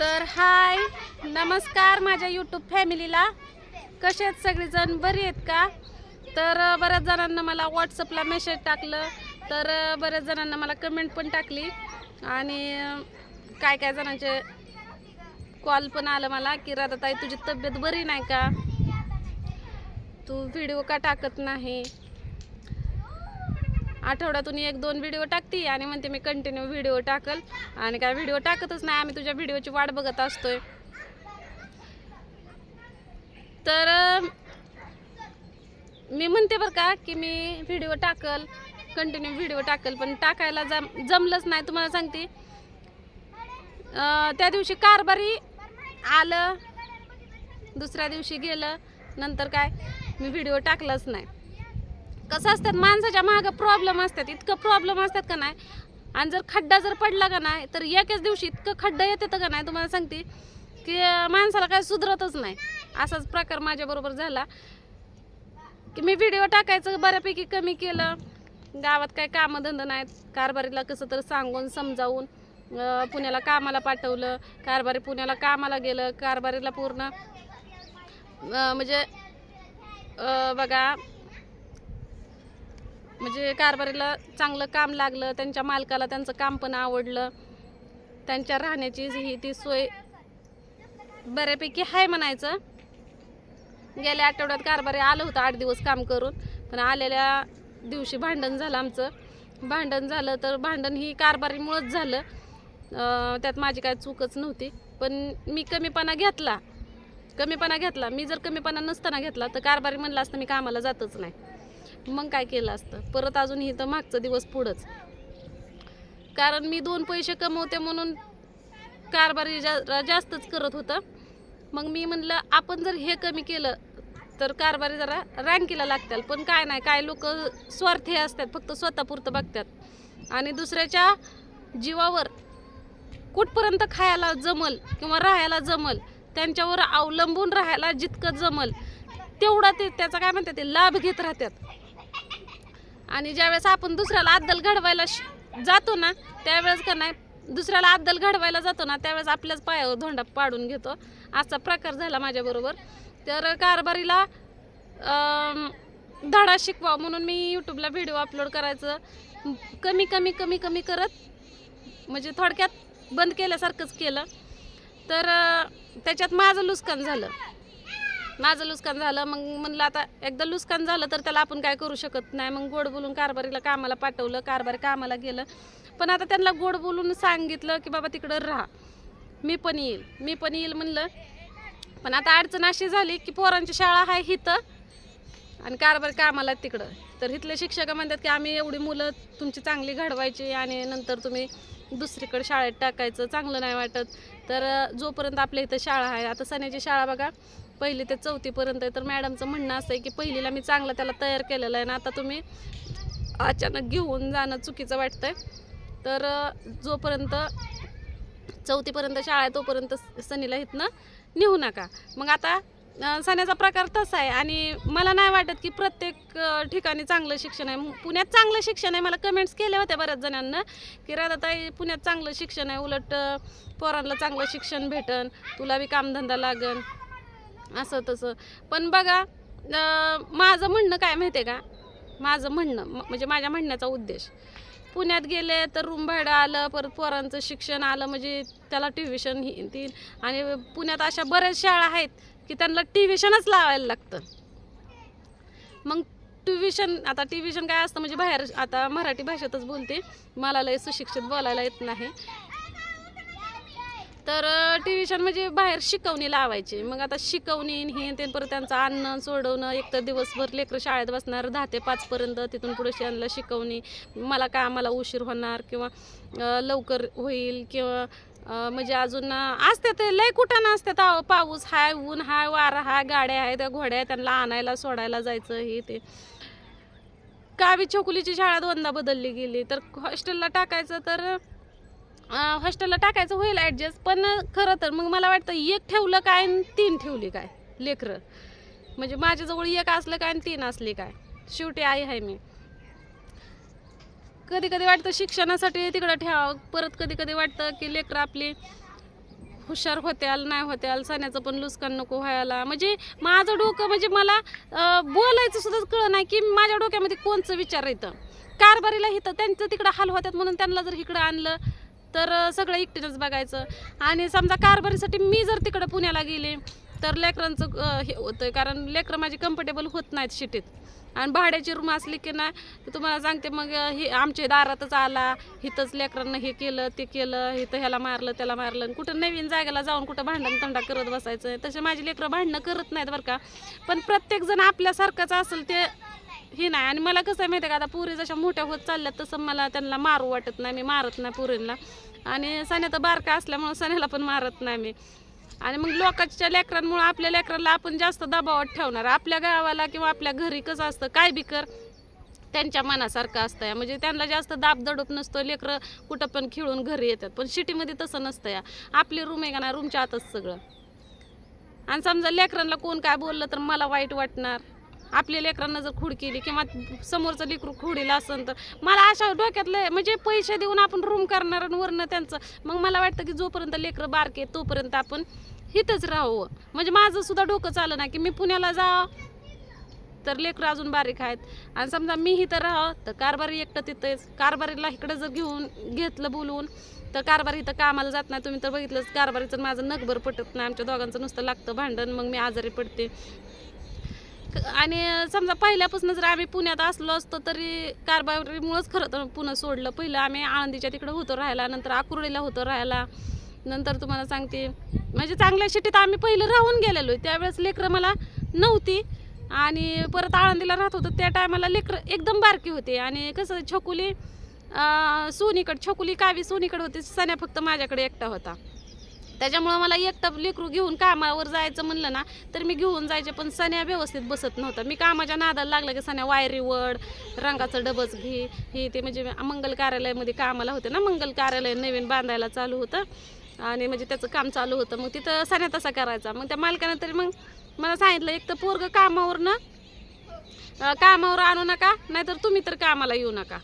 तर हाय नमस्कार माझ्या यूट्यूब फॅमिलीला कसे आहेत सगळेजण? बरी आहेत का? तर बऱ्याच जणांना मला व्हॉट्सअपला मेसेज टाकलं. तर बऱ्याच जणांना मला कमेंट पण टाकली. आणि काय काय जणांचे कॉल पण आलं मला की राधाताई तुझी तब्येत बरी नाही का? तू व्हिडिओ का टाकत नाही? आठवड्यातून एक दोन व्हिडिओ टाकते आणि म्हणते मी कंटिन्यू व्हिडिओ टाकल. आणि काय व्हिडिओ टाकतच नाही आम्ही तुझ्या व्हिडिओची वाट बघत असतोय. तर मी म्हणते बरं का की मी व्हिडिओ टाकल कंटिन्यू व्हिडिओ टाकल पण टाकायला जम जमलंच नाही तुम्हाला सांगते. त्या दिवशी कारभारी आलं दुसऱ्या दिवशी गेलं नंतर काय मी व्हिडिओ टाकलाच नाही. कसं असतात माणसाच्या मागं प्रॉब्लेम असतात. इतकं प्रॉब्लेम असतात का नाही? आणि जर खड्डा जर पडला का नाही तर एकाच दिवशी इतकं खड्डा येते का नाही? तुम्हाला सांगते की माणसाला काय सुधरतच नाही. असाच प्रकार माझ्याबरोबर झाला. की मी व्हिडिओ टाकायचं बऱ्यापैकी कमी केलं. गावात काय कामधंदा नाहीत. कारभारीला कसं तर सांगून समजावून पुण्याला कामाला पाठवलं. कारभारी पुण्याला कामाला गेलं. कारभारीला पूर्ण म्हणजे बघा म्हणजे कारभारीला चांगलं काम लागलं त्यांच्या मालकाला त्यांचं काम पण आवडलं. त्यांच्या राहण्याची ही ती सोय बऱ्यापैकी आहे म्हणायचं. गेल्या आठवड्यात कारभारी आलं होतं आठ दिवस काम करून पण आलेल्या दिवशी भांडण झालं आमचं. भांडण झालं तर भांडण ही कारभारीमुळंच झालं. त्यात माझी काय चूकच नव्हती. पण मी कमीपणा घेतला. कमीपणा घेतला. मी जर कमीपणा नसताना घेतला तर कारभारी म्हणला असतं मी कामाला जातच नाही. मग काय केलं असतं? परत अजून इथं मागचा दिवस पुढंच. कारण मी दोन पैसे कमवते म्हणून कारभारी जा जास्तच करत होतं. मग मी म्हणलं आपण जर हे कमी केलं तर कारभारी जरा रँकीला लागतात पण काय नाही काय लोक स्वार्थी असतात फक्त स्वतःपुरतं बघतात आणि दुसऱ्याच्या जीवावर कुठपर्यंत खायला जमल किंवा राहायला जमल त्यांच्यावर अवलंबून राहायला जितकं जमल तेवढा ते त्याचा काय म्हणतात ते लाभ घेत राहतात आणि ज्यावेळेस आपण दुसऱ्याला अद्दल घडवायला जातो ना त्यावेळेस का नाही दुसऱ्याला अद्दल घडवायला जातो ना त्यावेळेस आपल्याच पायावर धोंडा पाडून घेतो. असा प्रकार झाला माझ्याबरोबर. तर कारभारीला धडा शिकवा म्हणून मी यूट्यूबला व्हिडिओ अपलोड करायचं. कमी कमी कमी कमी करत म्हणजे थोडक्यात बंद केल्यासारखंच केलं. तर त्याच्यात माझं नुकसान झालं. माझं नुकसान झालं मग म्हणलं आता एकदा नुकसान झालं तर त्याला आपण काय करू शकत नाही. मग गोड बोलून कारभारीला कामाला पाठवलं कारभारी कामाला गेलं. पण आता त्यांना गोड बोलून सांगितलं की बाबा तिकडं राहा. मी पण येईल. मी पण येईल म्हणलं. पण आता अडचण अशी झाली की पोरांची शाळा आहे हिथं आणि कारभार कामाला आहेत तिकडं. तर इथले शिक्षक म्हणतात की आम्ही एवढी मुलं तुमची चांगली घडवायची आणि नंतर तुम्ही दुसरीकडे शाळेत टाकायचं चांगलं नाही वाटत. तर जोपर्यंत आपल्या इथं शाळा आहे आता सण्याची शाळा बघा. पहिली ते चौथीपर्यंत आहे. तर मॅडमचं म्हणणं असं आहे की पहिलीला मी चांगलं त्याला तयार केलेलं आहे. ना आता तुम्ही अचानक घेऊन जाणं चुकीचं वाटतं आहे तर जोपर्यंत चौथीपर्यंत शाळा आहे तोपर्यंत सनीला इथनं नेऊ नका. मग आता सण्याचा प्रकार तसा आहे. आणि मला नाही वाटत की प्रत्येक ठिकाणी चांगलं शिक्षण आहे. मग पुण्यात चांगलं शिक्षण आहे मला कमेंट्स केल्या होत्या बऱ्याच जणांना की राधाताई पुण्यात चांगलं शिक्षण आहे उलट पोरांना चांगलं शिक्षण भेटन तुला बी कामधंदा लागन. असं तसं. पण बघा माझं म्हणणं काय माहिती आहे का? माझं म्हणणं म्हणजे माझ्या म्हणण्याचा उद्देश. पुण्यात गेले तर रूम भाडं आलं परत पोरांचं शिक्षण आलं म्हणजे त्याला ट्युशन येतील ती आणि पुण्यात अशा बऱ्याच शाळा आहेत की त्यांना ट्युशनच लावायला लागतं. मग ट्युशन आता ट्युशन काय असतं म्हणजे बाहेर आता मराठी भाषेतच बोलते. मला लय सुशिक्षित बोलायला येत नाही. तर ट्युशन म्हणजे बाहेर शिकवणी लावायची. मग आता शिकवणी हे ते परत त्यांचं आणणं सोडवणं एक तर दिवसभर लेकरं शाळेत बसणार दहा ते पाचपर्यंत तिथून पुढे त्यांना शिकवणी मला काय आम्हाला उशीर होणार किंवा लवकर होईल किंवा म्हणजे अजून असते ते लय कुठं असतात अहो पाऊस हाय ऊन हाय वारा हाय गाड्या आहेत त्या घोड्या त्यांना आणायला सोडायला जायचं हे ते. कावी छोकुलीची शाळा दोनदा बदलली गेली. तर हॉस्टेलला टाकायचं तर हॉस्टेलला टाकायचं होईल ॲडजस्ट पण खरं तर मग मला वाटतं एक ठेवलं काय आणि तीन ठेवली काय लेकरं. म्हणजे माझ्याजवळ एक असलं काय आणि तीन असली काय. शेवटी आई आहे मी. कधी कधी वाटतं शिक्षणासाठी तिकडं ठेवावं परत कधी कधी वाटतं की लेकरं आपली हुशार होत्याल नाही होत्याल सण्याचं पण लुस्कान नको व्हायला. म्हणजे माझं डोकं म्हणजे मला बोलायचं सुद्धा कळलं नाही की माझ्या डोक्यामध्ये कोणचं विचार येतं. कारभारीला हिथं त्यांचं तिकडं हाल होत्यात म्हणून त्यांना जर इकडं आणलं तर सगळं एकटीनंच बघायचं. आणि समजा कारभारीसाठी मी जर तिकडं पुण्याला गेले तर लेकरांचं हे होतं कारण लेकरं माझी कम्फर्टेबल होत नाहीत शिटीत. आणि भाड्याची रूम असली की नाही तुम्हाला सांगते मग हे आमच्या दारातच आला इथंच लेकरांना हे केलं ते केलं इथं ह्याला मारलं त्याला मारलं आणि कुठं नवीन जागेला जाऊन कुठं भांडण तंडा करत बसायचं. तसे माझी लेकरं भांडणं करत नाहीत बरं का. पण प्रत्येकजण आपल्यासारखंच असेल ते हे नाही. आणि मला कसं आहे माहिती आहे का आता पुरी जशा मोठ्या होत चालल्यात तसं मला त्यांना मारू वाटत नाही. मी मारत नाही पुरींना. आणि सण्या तर बारका असल्यामुळं सण्याला पण मारत नाही मी. आणि मग लोकांच्या लेकरांमुळं आपल्या लेकरांना आपण जास्त दबावात ठेवणार. आपल्या गावाला किंवा आपल्या घरी कसं असतं काय बी कर त्यांच्या मनासारखं असतं या. म्हणजे त्यांना जास्त दाब दडप नसतो. लेकरं कुठं पण खेळून घरी येतात. पण सिटीमध्ये तसं नसतं या. आपली रूम आहे का ना रूमच्या आतच सगळं. आणि समजा लेकरांना कोण काय बोललं तर मला वाईट वाटणार. आपल्या लेकरांना जर खूड केली किंवा समोरचं लेकरू खुडीला असेल तर मला अशा डोक्यातलं म्हणजे पैसे देऊन आपण रूम करणार आणि वरनं त्यांचं. मग मला वाटतं की जोपर्यंत लेकरं बारके तोपर्यंत आपण इथंच राहावं. म्हणजे माझं सुद्धा डोकं चालं ना की मी पुण्याला जा तर लेकरं अजून बारीक आहेत. आणि समजा मी इथं राहा तर कारभारी एकटं तिथंच. कारभारीला इकडं जर घेऊन घेतलं बोलवून तर कारभारी इथं कामाला जात नाही. तुम्ही तर बघितलंच कारभारीचं माझं नगभर पटत नाही. आमच्या दोघांचं नुसतं लागतं भांडण. मग मी आजारी पडते. आणि समजा पहिल्यापासून जर आम्ही पुण्यात असलो असतो तरी कारभारीमुळंच खरं तर पुन्हा सोडलं. पहिलं आम्ही आळंदीच्या तिकडं होतो राहायला नंतर आकुर्डीला होतो राहायला. नंतर तुम्हाला सांगते म्हणजे चांगल्या शिटीत आम्ही पहिलं राहून गेलेलो. त्यावेळेस लेकरं मला नव्हती आणि परत आळंदीला राहत होतो. त्या टायमाला लेकरं एकदम बारकी होते. आणि कसं छकुली सोनीकड सोनीकडे छकुली कावी सोनीकडे होती. सण्या फक्त माझ्याकडे एकटा होता. त्याच्यामुळं मला एकटं लेकरू घेऊन कामावर जायचं म्हणलं ना तर मी घेऊन जायचे पण सण्या व्यवस्थित बसत नव्हता. मी कामाच्या नादाला लागलं की सण्या वायरी वड रंगाचं डबच घे हे ते म्हणजे मंगल कार्यालयामध्ये कामाला होते ना मंगल कार्यालय नवीन बांधायला चालू होतं. आणि म्हणजे त्याचं काम चालू होतं. मग तिथं सण्या तसा करायचा. मग त्या मालकानं तरी मग मला सांगितलं एक तर पोरग कामावरनं कामावर आणू नका नाहीतर तुम्ही तर कामाला येऊ नका.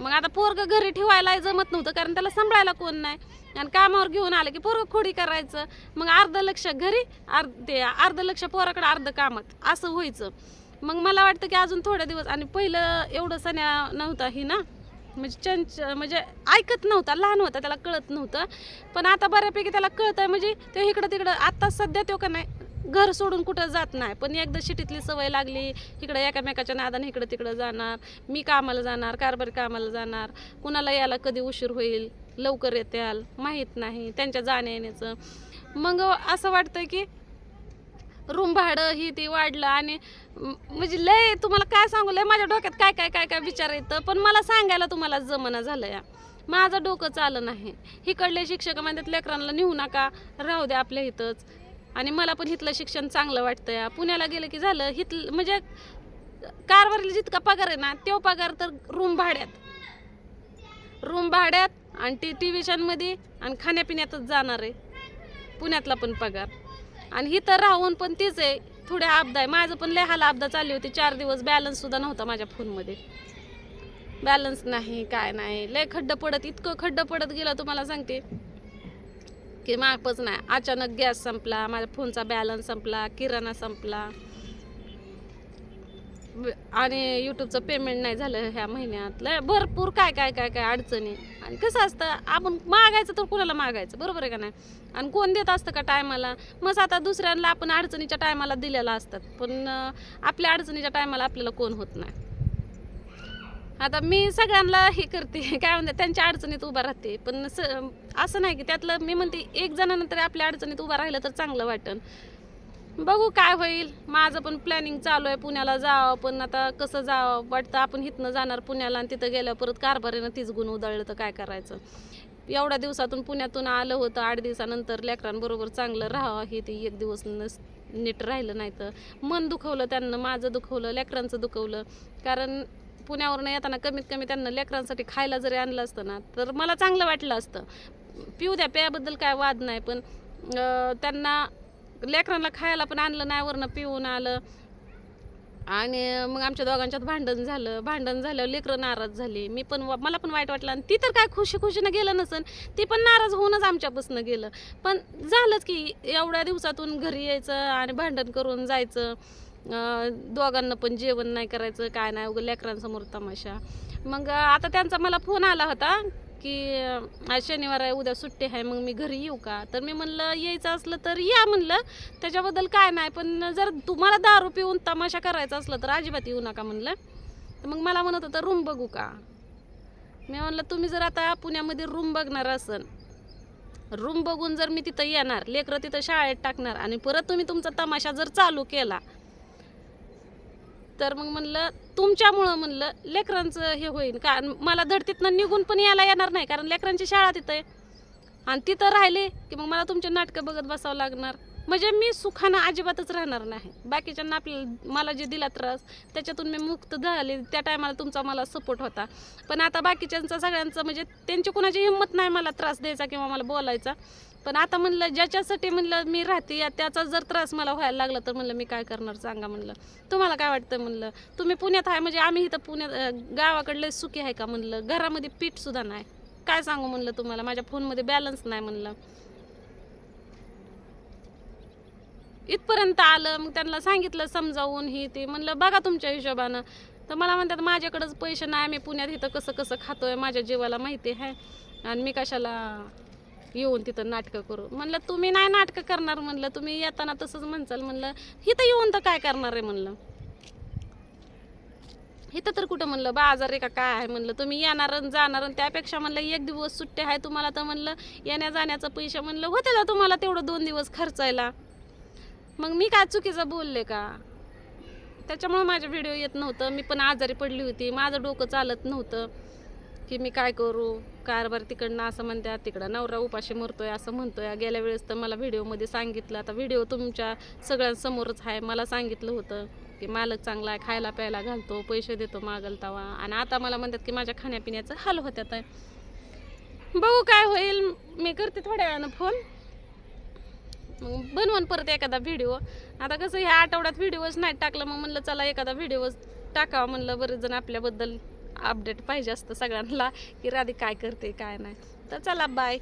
मग आता पोरग घरी ठेवायला जमत नव्हतं कारण त्याला सांभाळायला कोण नाही. आणि कामावर घेऊन आलं की पोरं खोडी करायचं. मग अर्ध लक्ष घरी अर्ध ते अर्ध लक्ष पोराकडे अर्ध कामात. असं व्हायचं. मग मला वाटतं की अजून थोडे दिवस आणि पहिलं एवढं सण्या नव्हता ही ना. म्हणजे चंच म्हणजे ऐकत नव्हता लहान होता त्याला कळत नव्हतं. पण आता बऱ्यापैकी त्याला कळतं म्हणजे ते इकडं तिकडं आत्ता सध्या तो का नाही घर सोडून कुठं जात नाही. पण एकदा शिटीतली सवय लागली इकडं एकामेकाच्या नादाने इकडं तिकडं जाणार मी कामाला जाणार कारभारी कामाला जाणार कुणाला यायला कधी उशीर होईल? लवकर येत्याल माहीत नाही त्यांच्या जाण्या येण्याचं मग असं वाटतं की रूम भाडं ही ती वाढलं आणि म्हणजे लय तुम्हाला काय सांगू लय माझ्या डोक्यात काय काय काय काय विचार येतं पण मला सांगायला तुम्हाला जमना झालं या माझं डोकं चालं नाही. इकडले शिक्षक म्हणतात लेकरांना नेऊ नका राहू द्या आपल्या इथंच. आणि मला पण इथलं शिक्षण चांगलं वाटतं या पुण्याला गेलं की झालं हिथलं म्हणजे कारवरील जितका पगार आहे ना तो पगार तर रूम भाड्यात. रूम भाड्यात आणि टी टिव्हिशनमध्ये आणि खाण्यापिण्यातच जाणार आहे. पुण्यातला पण पगार. आणि इथं राहून पण तीच आहे थोड्या अपदा आहे. माझं पण लेहाला हाल अपदा चालली होती. चार दिवस बॅलन्ससुद्धा नव्हता माझ्या फोनमध्ये. बॅलन्स नाही काय नाही. लय खड्डं पडत इतकं खड्डं पडत गेलं तुम्हाला सांगते. की मापच नाही. अचानक गॅस संपला माझ्या फोनचा बॅलन्स संपला किराणा संपला. आणि यूट्यूबचं पेमेंट नाही झालं ह्या महिन्यात लय भरपूर काय काय काय काय अडचणी. आणि कसं असतं आपण मागायचं तर कुणाला मागायचं? बरोबर आहे का नाही? आणि कोण देत असतं का टायमाला? मग आता दुसऱ्यांना आपण अडचणीच्या टायमाला दिलेला असतात. पण आपल्या अडचणीच्या टायमाला आपल्याला कोण होत नाही. आता मी सगळ्यांना हे करते. काय म्हणते त्यांच्या अडचणीत उभा राहते. पण स असं नाही की त्यातलं मी म्हणते एक जणांना तरी आपल्या अडचणीत उभा राहिलं तर चांगलं वाटेल बघू काय होईल. माझं पण प्लॅनिंग चालू आहे पुण्याला जावं पण आता कसं जावं वाटतं आपण इथनं जाणार पुण्याला आणि तिथं गेल्यावर परत कारभारीनं तीच गुण उधळलं तर काय करायचं. एवढ्या दिवसातून पुण्यातून आलं होतं आठ दिवसानंतर लेकरांबरोबर चांगलं राहावं हे ते एक दिवस नस नीट राहिलं नाही तर. मन दुखवलं त्यांना माझं दुखवलं लेकरांचं दुखवलं. कारण पुण्यावरून येताना कमीत कमी त्यांना लेकरांसाठी खायला जरी आणलं असतं ना तर मला चांगलं वाटलं असतं. पिऊ द्या प्याबद्दल काय वाद नाही पण त्यांना लेकरांना खायला पण आणलं नाही वरनं पिऊन आलं. आणि मग आमच्या दोघांच्यात भांडण झालं. भांडण झाल्यावर लेकरं नाराज झाली. मी पण मला पण वाईट वाटलं आणि ती तर काय खुशी खुशीनं गेलं नसन. ती पण नाराज होऊनच आमच्यापासून गेलं. पण झालंच की एवढ्या दिवसातून घरी यायचं आणि भांडण करून जायचं. दोघांना पण जेवण नाही करायचं काय नाही. उगं लेकरांसमोर तमाशा. मग आता त्यांचा मला फोन आला होता. की आज शनिवार आहे उद्या सुट्टी आहे मग मी घरी येऊ का? तर मी म्हणलं यायचं असलं तर या म्हणलं. त्याच्याबद्दल काय नाही पण जर तुम्हाला दारू पिऊन तमाशा करायचा असलं तर अजिबात येऊ नका म्हणलं. तर मग मला म्हणत होतं रूम बघू का? मी म्हणलं तुम्ही जर आता पुण्यामध्ये रूम बघणार असन रूम बघून जर मी तिथं येणार लेकरं तिथं शाळेत टाकणार आणि परत तुम्ही तुमचा तमाशा जर चालू केला तर मग म्हणलं तुमच्यामुळं म्हणलं लेकरांचं हे होईल कारण मला धड तिथनं निघून पण यायला येणार नाही कारण लेकरांची शाळा तिथं आहे. आणि तिथं राहिले की मग मला तुमचे नाटकं बघत बसावं लागणार. म्हणजे मी सुखानं अजिबातच राहणार नाही. बाकीच्यांना आपल्याला मला जे दिला त्रास त्याच्यातून मी मुक्त झाले. त्या टायमाला तुमचा मला सपोर्ट होता. पण आता बाकीच्यांचा सगळ्यांचं म्हणजे त्यांची कुणाची हिंमत नाही मला त्रास द्यायचा किंवा मला बोलायचा. पण आता म्हणलं ज्याच्यासाठी म्हणलं मी राहते या त्याचा जर त्रास मला व्हायला लागला तर म्हणलं मी काय करणार? सांगा म्हणलं. तुम्हाला काय वाटतं म्हणलं? तुम्ही पुण्यात आहे म्हणजे आम्ही इथं पुण्यात गावाकडले सुखी आहे का म्हणलं? घरामध्ये पीठसुद्धा नाही. काय सांगू म्हणलं तुम्हाला? माझ्या फोनमध्ये बॅलन्स नाही म्हणलं. इथपर्यंत आलं मग त्यांना सांगितलं समजावून ही ते. म्हणलं बघा तुमच्या हिशोबानं. तर मला म्हणतात माझ्याकडंच पैसे नाही मी पुण्यात इथं कसं कसं खातोय माझ्या जीवाला माहिती आहे आणि मी कशाला येऊन तिथं नाटकं करू? म्हणलं तुम्ही नाही नाटकं करणार म्हणलं तुम्ही येताना तसंच म्हणचाल. म्हणलं इथं येऊन तर काय करणार आहे? म्हणलं. इथं तर कुठं म्हणलं बाजार आहे का काय आहे? म्हणलं तुम्ही येणार आणि जाणार आणि त्यापेक्षा म्हणलं एक दिवस सुट्ट्या आहे तुम्हाला तर म्हणलं येण्या जाण्याचं पैसे म्हणलं होते का तुम्हाला तेवढं दोन दिवस खर्चायला. मग मी काय चुकीचं बोलले का? त्याच्यामुळं माझे व्हिडिओ येत नव्हतं. मी पण आजारी पडली होती. माझं डोकं चालत नव्हतं की मी काय करू? कारभार तिकडनं असं म्हणत्या तिकडं नवरा उपाशी मरतोय असं म्हणतोय. गेल्या वेळेस तर मला व्हिडिओमध्ये सांगितलं. आता व्हिडिओ तुमच्या सगळ्यांसमोरच आहे. मला सांगितलं होतं की मालक चांगला आहे खायला प्यायला घालतो पैसे देतो मागल तवा. आणि आता मला म्हणतात की माझ्या खाण्यापिण्याचं हाल होत्यात. बघू काय होईल. मी करते थोड्या वेळानं फोन मग बनवून परत एखादा व्हिडिओ आता कसं ह्या आठवड्यात व्हिडिओच नाही टाकलं मग म्हणलं चला एखादा व्हिडिओ टाकावा म्हणलं बरेच जण आपल्याबद्दल अपडेट पाहिजे असतं सगळ्यांना की राधी काय करते काय नाही. तर चला बाय